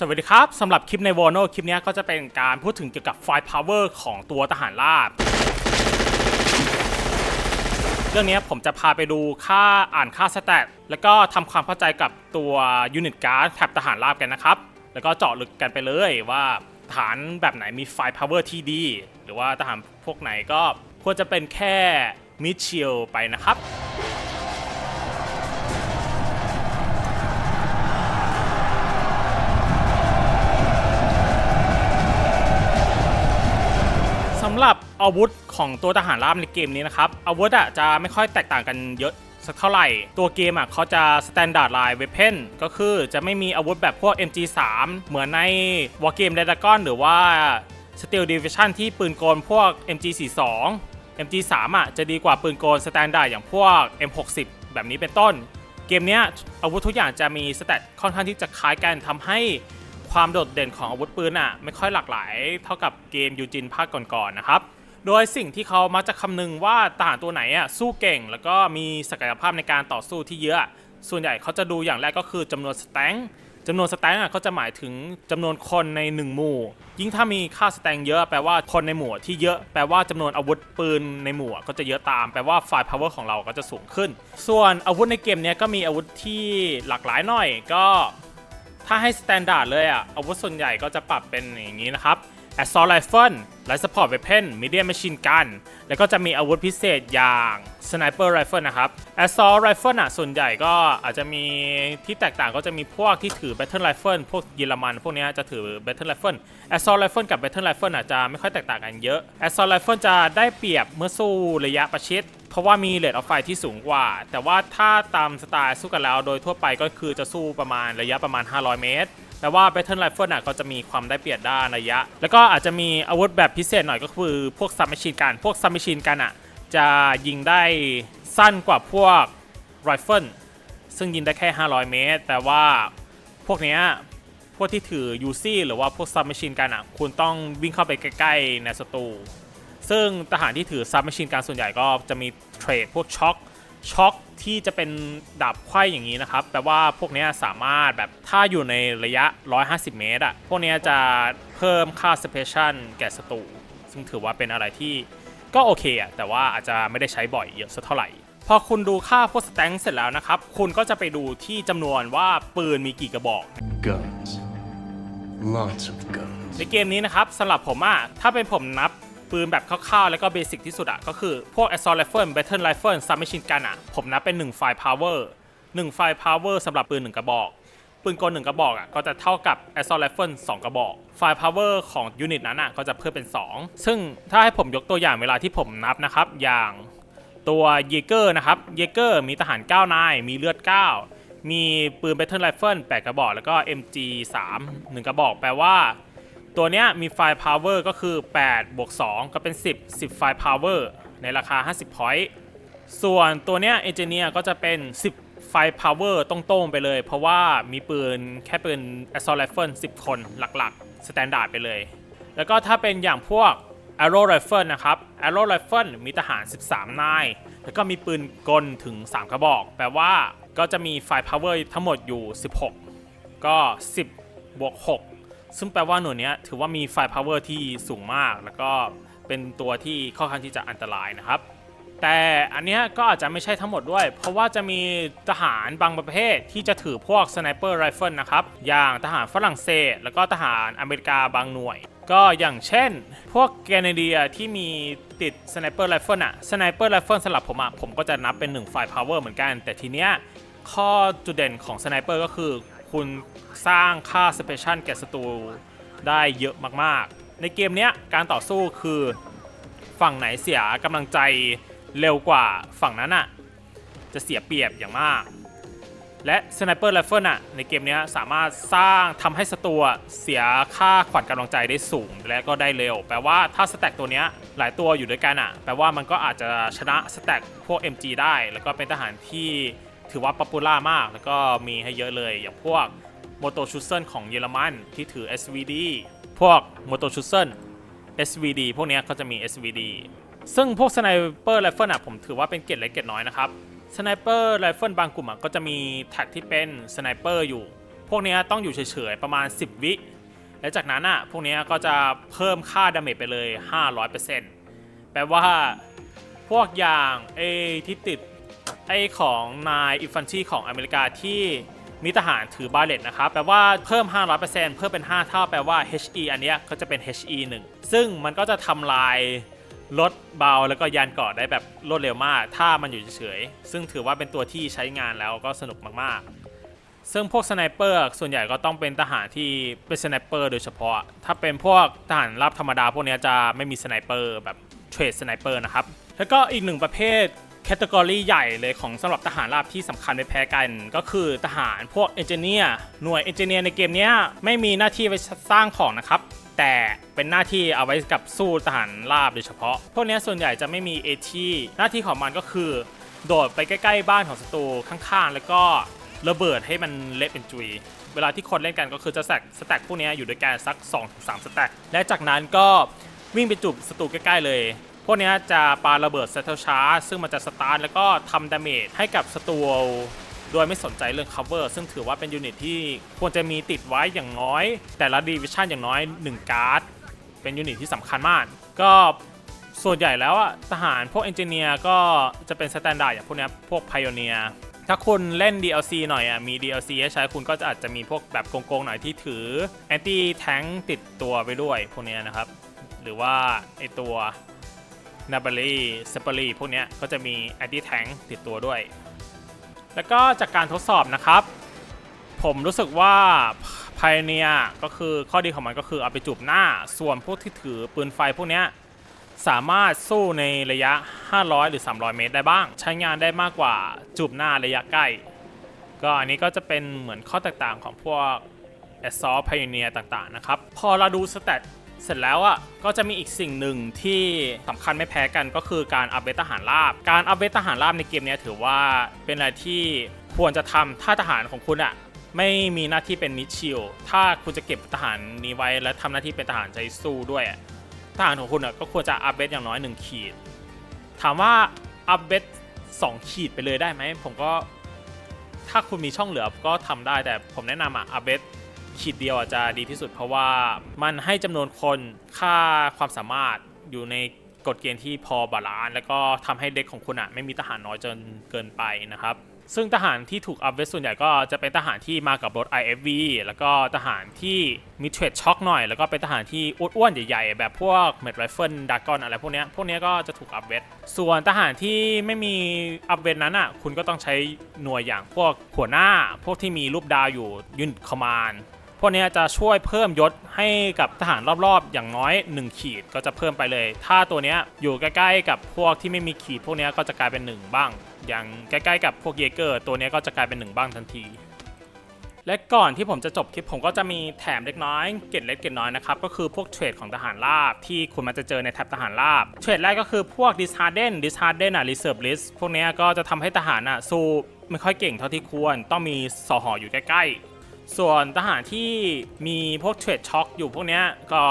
สวัสดีครับสำหรับคลิปในวอ n o คลิปนี้ก็จะเป็นการพูดถึงเกี่ยวกับไฟพาวเวอร์ของตัวทหารราบ เรื่องนี้ผมจะพาไปดูค่าอ่านค่าสแตทแล้วก็ทำความเข้าใจกับตัวยูนิตการ์ดแท็บทหารราบกันนะครับ แล้วก็เจาะลึกกันไปเลยว่าฐานแบบไหนมีไฟพาวเวอร์ที่ดี หรือว่าทหารพวกไหนก็ควรจะเป็นแค่มิดชิลไปนะครับ อาวุธของตัวทหารราบในเกมนี้นะครับ อาวุธอะจะไม่ค่อยแตกต่างกันเยอะสักเท่าไหร่ ตัวเกมอะเขาจะ standard line weapon ก็คือจะไม่มีอาวุธแบบพวก MG3 เหมือนใน War Game Dragon หรือว่า Steel Division ที่ปืนกลพวก MG42 MG3 อะจะดีกว่าปืนกล standard อย่างพวก M60 แบบนี้เป็นต้น เกมเนี้ยอาวุธทุกอย่างจะมีสเตตค่อนข้างที่จะคล้ายกันทำให้ความโดดเด่นของอาวุธปืนอะไม่ค่อยหลากหลายเท่ากับเกมยูจินภาคก่อนๆนะครับ โดยสิ่งที่เขามักจะคำนึงว่าทหารตัวไหนอะสู้เก่ง แล้วก็มีศักยภาพในการต่อสู้ที่เยอะ ส่วนใหญ่เขาจะดูอย่างแรกก็คือจำนวนสแตงค์จำนวนสแตงค์อะเขาจะหมายถึงจำนวนคนในหนึ่งหมู่ ยิ่งถ้ามีค่าสแตงค์เยอะแปลว่าคนในหมู่ที่เยอะแปลว่าจำนวนอาวุธปืนในหมู่ก็จะเยอะตามแปลว่าไฟพาวเวอร์ของเราก็จะสูงขึ้น ส่วนอาวุธในเกมเนี้ยก็มีอาวุธที่หลากหลายหน่อยก็ถ้าให้สแตนดาร์ดเลยอะอาวุธส่วนใหญ่ก็จะปรับเป็นอย่างนี้นะครับ Assault Rifle Light Support Weapon Medium Machine Gun แล้วก็จะมีอาวุธพิเศษอย่าง Sniper Rifle นะครับ Assault Rifle อะส่วนใหญ่ก็อาจจะมีที่แตกต่างก็จะมีพวกที่ถือ Battle Rifle พวกเยอรมัน พวกนี้จะถือ Battle Rifle Assault Rifle กับ Battle Rifle อาจจะไม่ค่อยแตกต่างกันเยอะ Assault Rifle จะได้เปรียบเมื่อสู้ระยะประชิดเพราะว่ามีเลทออฟไฟที่สูงกว่า แต่ว่าถ้าตามสไตล์สู้กันแล้ว โดยทั่วไปก็คือจะสู้ประมาณระยะประมาณ 500 เมตร แต่ว่า Battle Rifle น่ะก็จะมีความได้เปรียบด้านระยะ แล้วก็อาจจะมีอาวุธแบบพิเศษหน่อยก็คือพวกซับ m มชชีนกันพวกซับ m มชชีนกันอะจะยิงได้สั้นกว่าพวก Rifle ซึ่งยิงได้แค่ 500 เมตร แต่ว่าพวกเนี้ยพวกที่ถือ UC หรือว่าพวกซับ m มชชีนกันอะคุณต้องวิ่งเข้าไปใกล้ๆในศัตรูซึ่งทหารที่ถือซับ m มชชีนการส่วนใหญ่ก็จะมีเทรดพวกช็อคช็อค ที่จะเป็นดาบไขว้อย่างนี้นะครับแปลว่าพวกเนี้ยสามารถแบบถ้าอยู่ในระยะ 150 เมตรอะพวกเนี้ยจะเพิ่มค่าสเปเชียลแก่ศัตรูซึ่งถือว่าเป็นอะไรที่ก็โอเคอะแต่ว่าอาจจะไม่ได้ใช้บ่อยเยอะสักเท่าไหร่ พอคุณดูค่าพวกสแตงค์เสร็จแล้วนะครับ คุณก็จะไปดูที่จำนวนว่าปืนมีกี่กระบอก Guns. Lots of guns. ในเกมนี้นะครับสำหรับผมอะถ้าเป็นผมนับ ปืนแบบคร่าวๆ แล้วก็เบสิกที่สุดอะก็คือพวก Assault Rifle Battle Rifle Submachine Gun อะผมนับเป็น1ไฟล์ Power 1ไฟล์ Power สำหรับปืน 1 กระบอก ปืนกล1กระบอกอะก็จะเท่ากับ Assault Rifle 2 กระบอกไฟล์ Power ของยูนิตนั้นอะก็จะเพิ่มเป็น 2 ซึ่งถ้าให้ผมยกตัวอย่างเวลาที่ผมนับนะครับอย่างตัวเยเกอร์นะครับเยเกอร์มีทหาร9นายมีเลือด 9 มีปืน Battle Rifle 8 กระบอก แล้วก็ MG 3 1 กระบอกแปลว่า ตัวเนี้ยมีไฟล์ power ก็คือ8บวก2ก็เป็น 10 10 ไฟล์ power ในราคา 50 point ส่วนตัวเนี้ย engineer ก็จะเป็น 10 ไฟล์ power ตรงๆไปเลย เพราะว่ามีปืนแค่ปืน assault rifle 10 คนหลักๆ standard ไปเลย แล้วก็ถ้าเป็นอย่างพวก arrow rifle นะครับ arrow rifle มีทหาร 13 นาย แล้วก็มีปืนกลถึง 3 กระบอก แปลว่าก็จะมีไฟล์ power ทั้งหมดอยู่ 16 ก็ 10บวก6 ซึ่งแปลว่าหน่วยนี้ถือว่ามีไฟ power ที่สูงมาก แล้วก็เป็นตัวที่ค่อนข้างที่จะอันตรายนะครับ แต่อันเนี้ยก็อาจจะไม่ใช่ทั้งหมดด้วย เพราะว่าจะมีทหารบางประเภทที่จะถือพวก sniper rifle นะครับ อย่างทหารฝรั่งเศส แล้วก็ทหารอเมริกาบางหน่วย ก็อย่างเช่น พวกแคนาเดียที่มีติด sniper rifle อะ sniper rifle สำหรับผมอะผมก็จะนับเป็น1ไฟ power เหมือนกัน แต่ทีเนี้ยข้อจุดเด่นของสไนเปอร์ก็คือ คุณสร้างค่าสเปเชียลแก่ศัตรูได้เยอะมากๆ ในเกมนี้การต่อสู้คือฝั่งไหนเสียกำลังใจเร็วกว่าฝั่งนั้นอะจะเสียเปรียบอย่างมาก และสไนเปอร์ไรเฟิลอะในเกมนี้สามารถสร้างทำให้ศัตรูเสียค่าขวัญกำลังใจได้สูงและก็ได้เร็ว แปลว่าถ้าสแต็กตัวนี้หลายตัวอยู่ด้วยกันอะแปลว่ามันก็อาจจะชนะสแต็กพวก MG ได้ แล้วก็เป็นทหารที่ ถือว่าป๊อปปูล่ามาก แล้วก็มีให้เยอะเลยอย่างพวกโมโตชูเซนของเยอรมันที่ถือ SVD พวกโมโตชูเซน SVD พวกนี้ยเขาจะมี SVD ซึ่งพวกสไนเปอร์ไรเฟิลอะผมถือว่าเป็นเกรดเล็กเกรดน้อยนะครับสไนเปอร์ไรเฟิลบางกลุ่มอะก็จะมีแท็กที่เป็นสไนเปอร์อยู่ พวกนี้ต้องอยู่เฉยๆ ประมาณ 10 วิและจากนั้นอะพวกนี้ก็จะเพิ่มค่าดาเมจไปเลย 500%แปลว่าพวกอย่างไอ้ที่ติด ไอของนายอินฟันชีของอเมริกาที่มีทหารถือบาเลตนะครับ แปลว่าเพิ่ม 500%เพิ่มเป็น 5 เท่า แปลว่า HE อันเนี้ยก็จะเป็น HE 1 ซึ่งมันก็จะทำลายรถเบาแล้วก็ยานเกราะได้แบบรวดเร็วมาก ถ้ามันอยู่เฉยๆ ซึ่งถือว่าเป็นตัวที่ใช้งานแล้วก็สนุกมากๆ ซึ่งพวกสไนเปอร์ส่วนใหญ่ก็ต้องเป็นทหารที่เป็นสไนเปอร์โดยเฉพาะ ถ้าเป็นพวกทหารรับธรรมดาพวกเนี้ยจะไม่มีสไนเปอร์แบบเทรดสไนเปอร์นะครับ แล้วก็อีกหนึ่งประเภท แคตตากรีใหญ่เลยของสำหรับทหารราบที่สำคัญไม่แพ้กัน ก็คือทหารพวกเอนจิเนียร์หน่วยเอนจิเนียร์ในเกมนี้ไม่มีหน้าที่ไปสร้างของนะครับ แต่เป็นหน้าที่เอาไว้กับสู้ทหารราบโดยเฉพาะ พวกนี้ส่วนใหญ่จะไม่มีเอทีหน้าที่ของมันก็คือ โดดไปใกล้ๆ บ้านของศัตรูข้างๆ แล้วก็ระเบิดให้มันเละเป็นจุย เวลาที่คนเล่นกันก็คือจะสแตกสแต็กพวกนี้อยู่ด้วยกันสัก 2-3สแต็กและจากนั้นก็วิ่งไปจุบศัตรูใกล้ๆเลย พวกนี้จะปาระเบิดเซตเทลชาร์ซึ่งมันจะสตาร์ทแล้วก็ทำดาเมจให้กับศัตรูโดยไม่สนใจเรื่อง cover ซึ่งถือว่าเป็นยูนิตที่ควรจะมีติดไว้อย่างน้อย แต่ละดีวิชั่นอย่างน้อย 1 การ์ด เป็นยูนิตที่สำคัญมาก ก็ส่วนใหญ่แล้วอะทหารพวกเอนจิเนียร์ก็จะเป็นสแตนดาร์ดอย่างพวกนี้พวก Pioneer ถ้าคุณเล่น DLC หน่อยอะมี DLC ให้ใช้คุณก็จะอาจจะมีพวกแบบโกงๆหน่อยที่ถือ Anti Tank ติดตัวไปด้วยพวกนี้นะครับ หรือว่าไอตัว n a b a l y s e p a r y พวกเนี้ยก็จะมี Anti Tank ติดตัวด้วย แล้วก็จากการทดสอบนะครับ ผมรู้สึกว่า Pioneer ก็คือข้อดีของมันก็คือเอาไปจูบหน้า ส่วนพวกที่ถือปืนไฟพวกเนี้ยสามารถสู้ในระยะ 500 หรือ 300 เมตรได้บ้าง ใช้งานได้มากกว่าจูบหน้าระยะใกล้ ก็อันนี้ก็จะเป็นเหมือนข้อแตกต่างของพวก Assault Pioneer ต่างๆนะครับ พอเราดูสเตต เสร็จแล้วอะก็จะมีอีกสิ่งหนึ่งที่สำคัญไม่แพ้กันก็คือการอัพเวททหารราบ การอัพเวททหารราบในเกมนี้ถือว่าเป็นอะไรที่ควรจะทำถ้าทหารของคุณอะไม่มีหน้าที่เป็นมิดชิลถ้าคุณจะเก็บทหารนี้ไว้และทำหน้าที่เป็นทหารใจสู้ด้วยทหารของคุณอะก็ควรจะอัพเบสอย่างน้อย 1 ขีด ถามว่าอัพเบส2ขีดไปเลยได้ไหมผมก็ถ้าคุณมีช่องเหลือก็ทำได้แต่ผมแนะนำอะอัพเบส ขีดเดียวอะจะดีที่สุด เพราะว่ามันให้จำนวนคนค่าความสามารถอยู่ในกฎเกณฑ์ที่พอบาลานซ์แล้วก็ทำให้เด็กของคุณอะไม่มีทหารน้อยจนเกินไปนะครับ ซึ่งทหารที่ถูกอัพเวทส่วนใหญ่ก็จะเป็นทหารที่มากับรถ IFV แล้วก็ทหารที่มีเทรดช็อคหน่อย แล้วก็เป็นทหารที่อ้วนๆใหญ่ๆ แบบพวกเมดไรเฟิลดากอนอะไรพวกเนี้ยพวกเนี้ยก็จะถูกอัพเวทส่วนทหารที่ไม่มีอัพเวทนั้นอะคุณก็ต้องใช้หน่วยอย่างพวกหัวหน้า พวกที่มีรูปดาวอยู่ยุนคอมาน พวกนี้จะช่วยเพิ่มยศให้กับทหารรอบๆ อย่างน้อย 1 ขีดก็จะเพิ่มไปเลย ถ้าตัวนี้อยู่ใกล้ๆ กับพวกที่ไม่มีขีด พวกนี้ก็จะกลายเป็น 1 บ้าง อย่างใกล้ๆ กับพวกเยเกอร์ตัวนี้ก็จะกลายเป็น 1 บ้างทันที และก่อนที่ผมจะจบคลิปผมก็จะมีแถมเล็กน้อยเกร็ดเล็กเกร็ดน้อยนะครับก็คือพวกเทรดของทหารราบที่คุณมันจะเจอในแท็บทหารราบเทรดแรกก็คือพวก disharden disharden อะ reserve list พวกนี้ก็จะทำให้ทหารอะสู้ไม่ค่อยเก่งเท่าที่ควร ต้องมีสอหออยู่ใกล้ๆ ส่วนทหารที่มีพวกเทรดช็อคอยู่พวกนี้ก็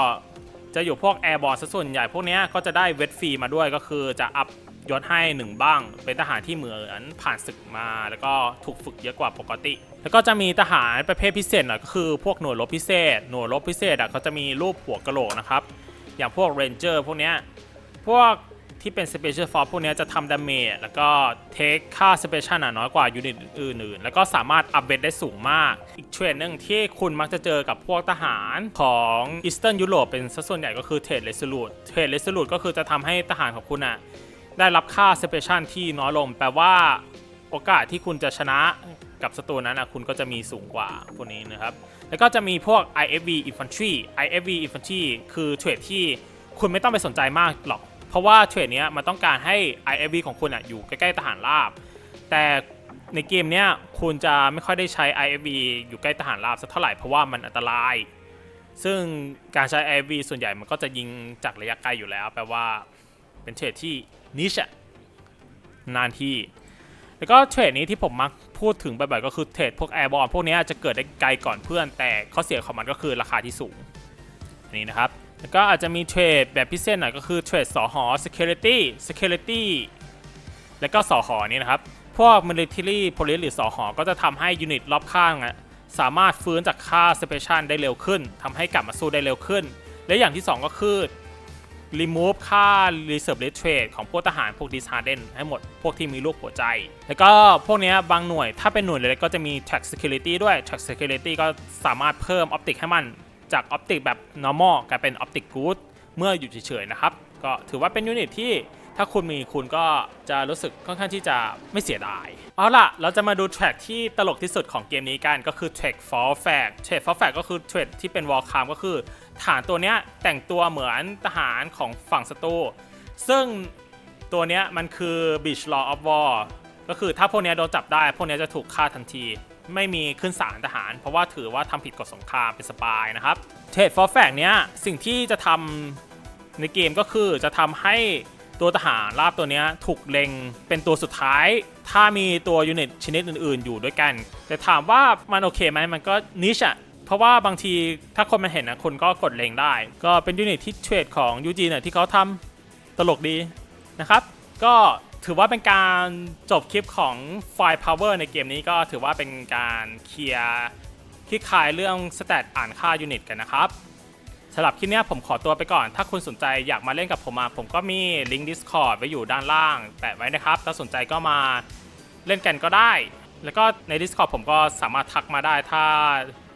จะอยู่พวกแอร์บอร์ซะส่วนใหญ่พวกนี้ก็จะได้เวทฟรีมาด้วยก็คือจะอัพยศให้หนึ่งบ้าง เป็นทหารที่เหมือนผ่านศึกมา แล้วก็ถูกฝึกเยอะกว่าปกติ แล้วก็จะมีทหารประเภทพิเศษหน่อยก็คือพวกหน่วยรบพิเศษ หน่วยรบพิเศษอะเขาจะมีรูปหัวกะโหลกนะครับ อย่างพวกเรนเจอร์พวกเนี้ยพวก ที่เป็น Special Force พวกนี้จะทำดาเมจแล้วก็เทคค่า Special น้อยกว่ายูนิตอื่นๆ แล้วก็สามารถอัพเบดได้สูงมาก อีกเทรดหนึ่งที่คุณมักจะเจอกับพวกทหารของอีสเทิร์นยุโรปเป็นซะส่วนใหญ่ก็คือเทรดเลสลูดเทรดเลสลูดก็คือจะทำให้ทหารของคุณอะได้รับค่า Special ที่น้อยลง แปลว่าโอกาสที่คุณจะชนะกับศัตรูนั้นนะคุณก็จะมีสูงกว่าพวกนี้นะครับ แล้วก็จะมีพวก IFV Infantry IFV Infantry คือเทรดที่คุณไม่ต้องไปสนใจมากหรอก เพราะว่าเทรดเนี้ยมันต้องการให้ IFV ของคุณอะอยู่ใกล้ๆทหารราบ แต่ในเกมเนี้ยคุณจะไม่ค่อยได้ใช้ IFV อยู่ใกล้ทหารราบสักเท่าไหร่เพราะว่ามันอันตราย ซึ่งการใช้ IFV ส่วนใหญ่มันก็จะยิงจากระยะไกลอยู่แล้ว แปลว่าเป็นเทรดที่นิชอะนานที่ แล้วก็เทรดนี้ที่ผมมักพูดถึงบ่อยๆก็คือเทรดพวกแอร์บอลพวกนี้จะเกิดได้ไกลก่อนเพื่อน แต่ข้อเสียของมันก็คือราคาที่สูงอันนี้นะครับ แล้วก็อาจจะมีเทรดแบบพิเศษหน่อยก็คือเทรดสอหอ security security แล้วก็สอหอนี่นะครับ พวก military police หรือสอหอ ก็จะทำให้ยูนิตรอบข้างอะสามารถฟื้นจากค่า Special ได้เร็วขึ้นทำให้กลับมาสู้ได้เร็วขึ้น และอย่างที่ 2 ก็คือ remove ค่า reserve rate trade ของพวกทหารพวก disharden ให้หมด พวกที่มีลูกหัวใจ แล้วก็พวกนี้บางหน่วยถ้าเป็นหน่วยเล็กๆก็จะมี track security ด้วย track security ก็สามารถเพิ่ม optic ให้มัน จาก optic แบบ normal กลายเป็น optic good เมื่ออยู่เฉยๆนะครับ ก็ถือว่าเป็นยูนิตที่ถ้าคุณมีคุณก็จะรู้สึกค่อนข้างที่จะไม่เสียดาย เอาล่ะ เราจะมาดูแทร็กที่ตลกที่สุดของเกมนี้กัน ก็คือ t r a c k Fall Flag t r a c k Fall Flag ก็คือเทรดที่เป็น Wall c a m ก็คือฐานตัวเนี้ยแต่งตัวเหมือนทหารของฝั่งศัตรูซึ่งตัวเนี้ยมันคือ Beach Law of War ก็คือถ้าพวกเนี้ยโดนจับได้ พวกเนี้ยจะถูกฆ่าทันที ไม่มีขึ้นศาลทหาร เพราะว่าถือว่าทำผิดกฎสงครามเป็นสปายนะครับเทรด Fall Flag เนี้ยสิ่งที่จะทำในเกมก็คือจะทำให้ตัวทหารราบตัวเนี้ยถูกเล็งเป็นตัวสุดท้าย ถ้ามีตัวยูนิตชนิดอื่น ๆ อยู่ด้วยกัน แต่ถามว่ามันโอเคไหมมันก็นิชอะเพราะว่าบางทีถ้าคนมันเห็นนะคนก็กดเล็งได้ ก็เป็นยูนิตที่เทรดของยูจีเนี่ยที่เขาทำตลกดีนะครับ ก็ ถือว่าเป็นการจบคลิปของไฟ Power ในเกมนี้ก็ถือว่าเป็นการเคลียร์คลิกคลายเรื่องสแตทอ่านค่ายูนิตกันนะครับสำหรับคลิปนี้ผมขอตัวไปก่อน ถ้าคุณสนใจอยากมาเล่นกับผมมา ผมก็มีลิงก์ Discord ไว้อยู่ด้านล่างแปะไว้นะครับ ถ้าสนใจก็มาเล่นกันก็ได้ แล้วก็ใน Discord ผมก็สามารถทักมาได้ถ้า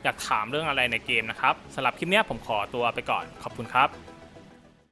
อยากถามเรื่องอะไรในเกมนะครับสำหรับคลิปนี้ผมขอตัวไปก่อนขอบคุณครับ